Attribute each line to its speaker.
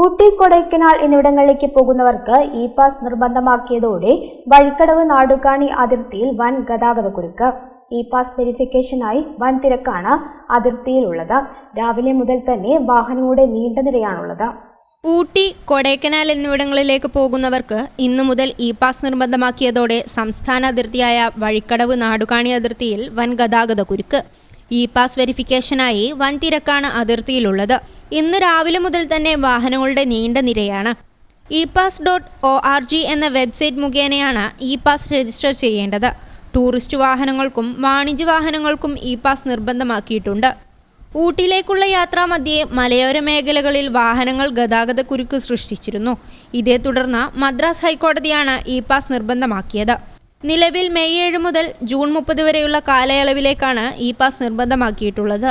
Speaker 1: ഊട്ടി കൊടൈക്കനാൽ എന്നിവിടങ്ങളിലേക്ക് പോകുന്നവർക്ക് E pass നിർബന്ധമാക്കിയതോടെ വഴിക്കടവ് നാടുകാണി അതിർത്തിയിൽ വൻ ഗതാഗതക്കുരുക്ക് ഇ പാസ് വെരിഫിക്കേഷനായി വൻ തിരക്കാണ് അതിർത്തിയിലുള്ളത്. രാവിലെ മുതൽ തന്നെ വാഹനങ്ങളുടെ നീണ്ട നിരയാണുള്ളത്.
Speaker 2: ഊട്ടി കൊടൈക്കനാൽ എന്നിവിടങ്ങളിലേക്ക് പോകുന്നവർക്ക് ഇന്നു മുതൽ ഇ പാസ് നിർബന്ധമാക്കിയതോടെ സംസ്ഥാന അതിർത്തിയായ വഴിക്കടവ് നാടുകാണി അതിർത്തിയിൽ വൻ ഗതാഗത കുരുക്ക്. ഇ പാസ് വെരിഫിക്കേഷനായി വൻ തിരക്കാണ് അതിർത്തിയിലുള്ളത്. ഇന്ന് രാവിലെ മുതൽ തന്നെ വാഹനങ്ങളുടെ നീണ്ട നിരയാണ്. E pass dot O R G എന്ന വെബ്സൈറ്റ് മുഖേനയാണ് ഇ പാസ് രജിസ്റ്റർ ചെയ്യേണ്ടത്. ടൂറിസ്റ്റ് വാഹനങ്ങൾക്കും വാണിജ്യ വാഹനങ്ങൾക്കും ഇ പാസ് നിർബന്ധമാക്കിയിട്ടുണ്ട്. ഊട്ടിയിലേക്കുള്ള യാത്രാമധ്യേ മലയോര മേഖലകളിൽ വാഹനങ്ങൾ ഗതാഗത കുരുക്ക് സൃഷ്ടിച്ചിരുന്നു. ഇതേ തുടർന്ന് മദ്രാസ് ഹൈക്കോടതിയാണ് ഇ പാസ് നിർബന്ധമാക്കിയത്. നിലവിൽ മെയ് ഏഴ് മുതൽ ജൂൺ മുപ്പത് വരെയുള്ള കാലയളവിലേക്കാണ് ഇ പാസ് നിർബന്ധമാക്കിയിട്ടുള്ളത്.